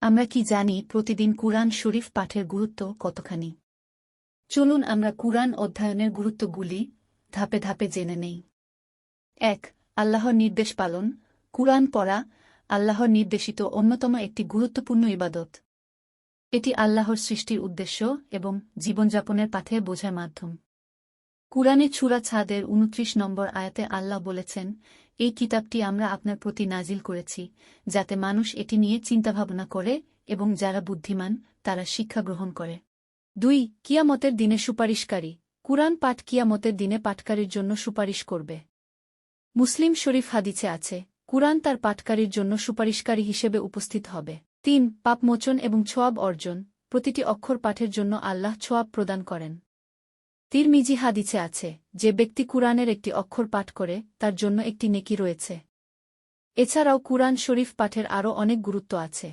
আমরা কি জানি প্রতিদিন কুরআন শরীফ পাঠের গুরুত্ব কতখানি? চলুন আমরা কুরআন অধ্যয়নের গুরুত্বগুলি ধাপে ধাপে জেনে নেই। এক, আল্লাহর নির্দেশ পালন। কুরআন পড়া আল্লাহর নির্দেশিত অন্যতম একটি গুরুত্বপূর্ণ ইবাদত। এটি আল্লাহর সৃষ্টির উদ্দেশ্য এবং জীবনযাপনের পাথে বোঝার মাধ্যম। কুরআনে ছুরা ছাদের উনত্রিশ নম্বর আয়াতে আল্লাহ বলেছেন, এই কিতাবটি আমরা আপনার প্রতি নাজিল করেছি, যাতে মানুষ এটি নিয়ে চিন্তাভাবনা করে এবং যারা বুদ্ধিমান, তারা শিক্ষা গ্রহণ করে। দুই, কিয়ামতের দিনে সুপারিশকারী। কুরআন পাঠ কিয়ামতের দিনে পাঠকারীর জন্য সুপারিশ করবে। মুসলিম শরীফ হাদিছে আছে, কুরআন তার পাঠকারীর জন্য সুপারিশকারী হিসেবে উপস্থিত হবে। তিন, পাপমোচন এবং ছোয়াব অর্জন। প্রতিটি অক্ষর পাঠের জন্য আল্লাহ ছোয়াব প্রদান করেন। তিরমিজি হাদিছে আছে, যে ব্যক্তি কুরআনের একটি অক্ষর পাঠ করে, তার জন্য একটি নেকি রয়েছে। এছাড়াও কুরআন শরীফ পাঠের আরও অনেক গুরুত্ব আছে।